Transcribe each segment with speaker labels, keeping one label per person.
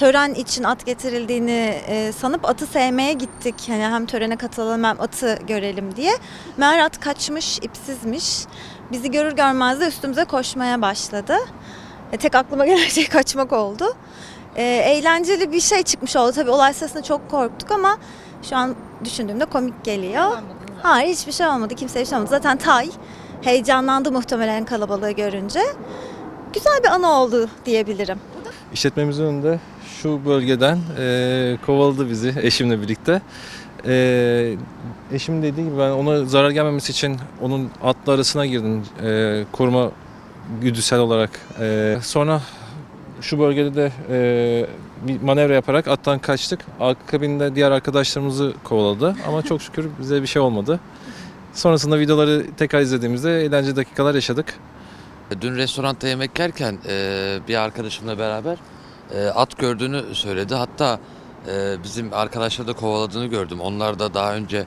Speaker 1: tören için at getirildiğini e, sanıp atı sevmeye gittik. Hani hem törene katılalım hem atı görelim diye. Meğer at kaçmış, ipsizmiş. Bizi görür görmez de üstümüze koşmaya başladı. E, tek aklıma gelen şey kaçmak oldu. E, eğlenceli bir şey çıkmış oldu. Tabii olay sırasında çok korktuk ama şu an düşündüğümde komik geliyor. Hayır hiçbir şey olmadı. Kimseye bir şey olmadı. Zaten Tay heyecanlandı muhtemelen kalabalığı görünce. Güzel bir anı oldu diyebilirim.
Speaker 2: İşletmemizin önünde şu bölgeden e, kovaladı bizi eşimle birlikte. E, eşim dediği gibi ben ona zarar gelmemesi için onun atla arasına girdim e, koruma güdüsel olarak. E, sonra şu bölgede de e, bir manevra yaparak attan kaçtık. Akabinde diğer arkadaşlarımızı kovaladı ama çok şükür bize bir şey olmadı. Sonrasında videoları tekrar izlediğimizde eğlenceli dakikalar yaşadık.
Speaker 3: Dün restoranda yemek yerken e, bir arkadaşımla beraber e, at gördüğünü söyledi. Hatta e, bizim arkadaşlar da kovaladığını gördüm. Onlar da daha önce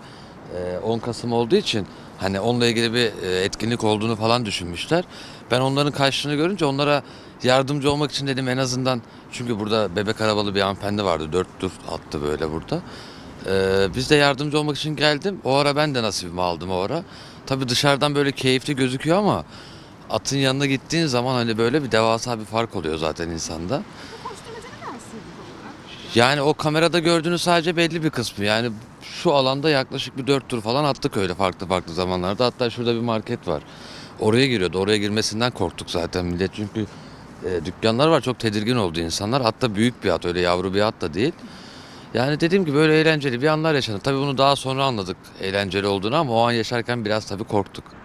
Speaker 3: e, 10 Kasım olduğu için hani onunla ilgili bir e, etkinlik olduğunu falan düşünmüşler. Ben onların kaçtığını görünce onlara yardımcı olmak için dedim en azından çünkü burada bebek arabalı bir hanımefendi vardı. Dört tur attı böyle burada. E, biz de yardımcı olmak için geldim. O ara ben de nasibimi aldım o ara. Tabii dışarıdan böyle keyifli gözüküyor ama atın yanına gittiğin zaman hani böyle bir devasa bir fark oluyor zaten insanda. Yani o kamerada gördüğünüz sadece belli bir kısmı. Yani şu alanda yaklaşık bir dört tur falan attık öyle farklı farklı zamanlarda. Hatta şurada bir market var. Oraya giriyordu. Oraya girmesinden korktuk zaten millet çünkü e, dükkanlar var çok tedirgin oldu insanlar. Hatta büyük bir at öyle yavru bir at da değil. Yani dediğim gibi böyle eğlenceli bir anlar yaşandı. Tabii bunu daha sonra anladık eğlenceli olduğunu ama o an yaşarken biraz tabii korktuk.